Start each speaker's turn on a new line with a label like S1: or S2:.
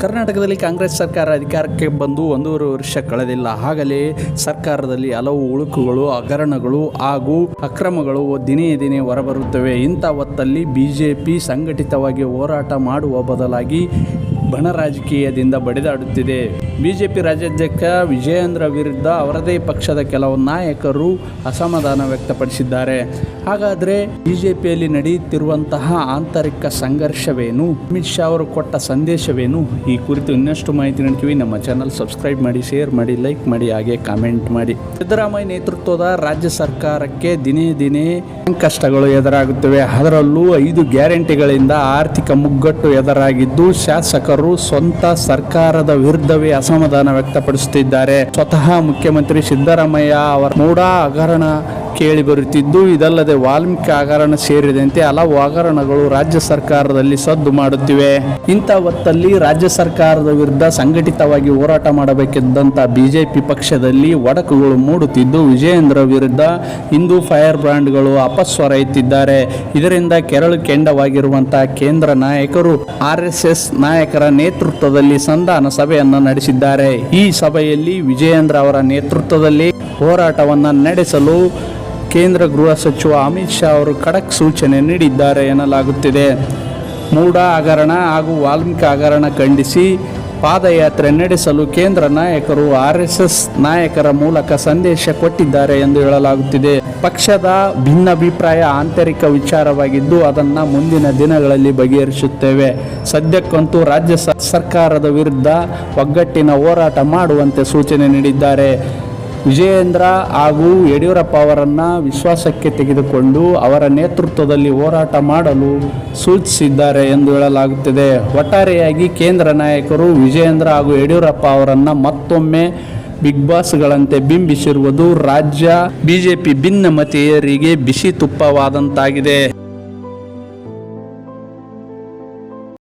S1: ಕರ್ನಾಟಕದಲ್ಲಿ ಕಾಂಗ್ರೆಸ್ ಸರ್ಕಾರ ಅಧಿಕಾರಕ್ಕೆ ಬಂದು ಒಂದೂವರೆ ವರ್ಷ ಕಳೆದಿಲ್ಲ. ಆಗಲೇ ಸರ್ಕಾರದಲ್ಲಿ ಹಲವು ಉಳುಕುಗಳು ಹಗರಣಗಳು ಹಾಗೂ ಅಕ್ರಮಗಳು ದಿನೇ ದಿನೇ ಹೊರಬರುತ್ತವೆ. ಇಂಥ ಹೊತ್ತಲ್ಲಿ ಬಿಜೆಪಿ ಸಂಘಟಿತವಾಗಿ ಹೋರಾಟ ಮಾಡುವ ಬದಲಾಗಿ ಬಣ ರಾಜಕೀಯದಿಂದ ಬಡಿದಾಡುತ್ತಿದೆ. ಬಿಜೆಪಿ ರಾಜ್ಯಾಧ್ಯಕ್ಷ ವಿಜಯೇಂದ್ರ ವಿರುದ್ಧ ಅವರದೇ ಪಕ್ಷದ ಕೆಲವು ನಾಯಕರು ಅಸಮಾಧಾನ ವ್ಯಕ್ತಪಡಿಸಿದ್ದಾರೆ. ಹಾಗಾದರೆ ಬಿಜೆಪಿಯಲ್ಲಿ ನಡೆಯುತ್ತಿರುವಂತಹ ಆಂತರಿಕ ಸಂಘರ್ಷವೇನು? ಅಮಿತ್ ಶಾ ಅವರು ಕೊಟ್ಟ ಸಂದೇಶವೇನು? ಈ ಕುರಿತು ಇನ್ನಷ್ಟು ಮಾಹಿತಿ ನೀಡ್ತೀವಿ. ನಮ್ಮ ಚಾನಲ್ ಸಬ್ಸ್ಕ್ರೈಬ್ ಮಾಡಿ ಶೇರ್ ಮಾಡಿ ಲೈಕ್ ಮಾಡಿ, ಹಾಗೆ ಕಾಮೆಂಟ್ ಮಾಡಿ. ಸಿದ್ದರಾಮಯ್ಯ ನೇತೃತ್ವದ ರಾಜ್ಯ ಸರ್ಕಾರಕ್ಕೆ ದಿನೇ ದಿನೇ ಕಷ್ಟಗಳು ಎದುರಾಗುತ್ತವೆ. ಅದರಲ್ಲೂ ಐದು ಗ್ಯಾರಂಟಿಗಳಿಂದ ಆರ್ಥಿಕ ಮುಗ್ಗಟ್ಟು ಎದುರಾಗಿದ್ದು ಶಾಸಕರು ಸ್ವಂತ ಸರ್ಕಾರದ ವಿರುದ್ಧವೇ ಅಸಮಾಧಾನ ವ್ಯಕ್ತಪಡಿಸುತ್ತಿದ್ದಾರೆ. ಸ್ವತಃ ಮುಖ್ಯಮಂತ್ರಿ ಸಿದ್ದರಾಮಯ್ಯ ಅವರ ಮೂಢ ಹಗರಣ ಕೇಳಿ ಬರುತ್ತಿದ್ದು, ಇದಲ್ಲದೆ ವಾಲ್ಮೀಕಿ ಹಗರಣ ಸೇರಿದಂತೆ ಹಲವು ಹಗರಣಗಳು ರಾಜ್ಯ ಸರ್ಕಾರದಲ್ಲಿ ಸದ್ದು ಮಾಡುತ್ತಿವೆ. ಇಂಥ ಹೊತ್ತಲ್ಲಿ ರಾಜ್ಯ ಸರ್ಕಾರದ ವಿರುದ್ಧ ಸಂಘಟಿತವಾಗಿ ಹೋರಾಟ ಮಾಡಬೇಕಿದ್ದಂಥ ಬಿಜೆಪಿ ಪಕ್ಷದಲ್ಲಿ ಒಡಕುಗಳು ಮೂಡುತ್ತಿದ್ದು, ವಿಜಯೇಂದ್ರ ವಿರುದ್ಧ ಹಿಂದೂ ಫೈರ್ ಬ್ರಾಂಡ್ಗಳು ಅಪಸ್ವರ ಎತ್ತಿದ್ದಾರೆ ಇದರಿಂದ ಕೆರಳು ಕೆಂಡವಾಗಿರುವಂತಹ ಕೇಂದ್ರ ನಾಯಕರು ಆರ್ ಎಸ್ ಎಸ್ ನಾಯಕರ ನೇತೃತ್ವದಲ್ಲಿ ಸಂಧಾನ ಸಭೆಯನ್ನು ನಡೆಸಿದ್ದಾರೆ. ಈ ಸಭೆಯಲ್ಲಿ ವಿಜಯೇಂದ್ರ ಅವರ ನೇತೃತ್ವದಲ್ಲಿ ಹೋರಾಟವನ್ನು ನಡೆಸಲು ಕೇಂದ್ರ ಗೃಹ ಸಚಿವ ಅಮಿತ್ ಶಾ ಅವರು ಖಡಕ್ ಸೂಚನೆ ನೀಡಿದ್ದಾರೆ ಎನ್ನಲಾಗುತ್ತಿದೆ. ಮೂಡ ಹಗರಣ ಹಾಗೂ ವಾಲ್ಮೀಕಿ ಹಗರಣ ಖಂಡಿಸಿ ಪಾದಯಾತ್ರೆ ನಡೆಸಲು ಕೇಂದ್ರ ನಾಯಕರು ಆರ್ ಎಸ್ ಎಸ್ ನಾಯಕರ ಮೂಲಕ ಸಂದೇಶ ಕೊಟ್ಟಿದ್ದಾರೆ ಎಂದು ಹೇಳಲಾಗುತ್ತಿದೆ. ಪಕ್ಷದ ಭಿನ್ನಾಭಿಪ್ರಾಯ ಆಂತರಿಕ ವಿಚಾರವಾಗಿದ್ದು ಅದನ್ನು ಮುಂದಿನ ದಿನಗಳಲ್ಲಿ ಬಗೆಹರಿಸುತ್ತೇವೆ. ಸದ್ಯಕ್ಕಂತೂ ರಾಜ್ಯ ಸರ್ಕಾರದ ವಿರುದ್ಧ ಒಗ್ಗಟ್ಟಿನ ಹೋರಾಟ ಮಾಡುವಂತೆ ಸೂಚನೆ ನೀಡಿದ್ದಾರೆ. ವಿಜಯೇಂದ್ರ ಹಾಗೂ ಯಡಿಯೂರಪ್ಪ ಅವರನ್ನು ವಿಶ್ವಾಸಕ್ಕೆ ತೆಗೆದುಕೊಂಡು ಅವರ ನೇತೃತ್ವದಲ್ಲಿ ಹೋರಾಟ ಮಾಡಲು ಸೂಚಿಸಿದ್ದಾರೆ ಎಂದು ಹೇಳಲಾಗುತ್ತಿದೆ. ಒಟ್ಟಾರೆಯಾಗಿ ಕೇಂದ್ರ ನಾಯಕರು ವಿಜಯೇಂದ್ರ ಹಾಗೂ ಯಡಿಯೂರಪ್ಪ ಅವರನ್ನು ಮತ್ತೊಮ್ಮೆ ಬಿಗ್ ಬಾಸ್ಗಳಂತೆ ಬಿಂಬಿಸಿರುವುದು ರಾಜ್ಯ ಬಿಜೆಪಿ ಭಿನ್ನಮತೀಯರಿಗೆ ಬಿಸಿ ತುಪ್ಪವಾದಂತಾಗಿದೆ.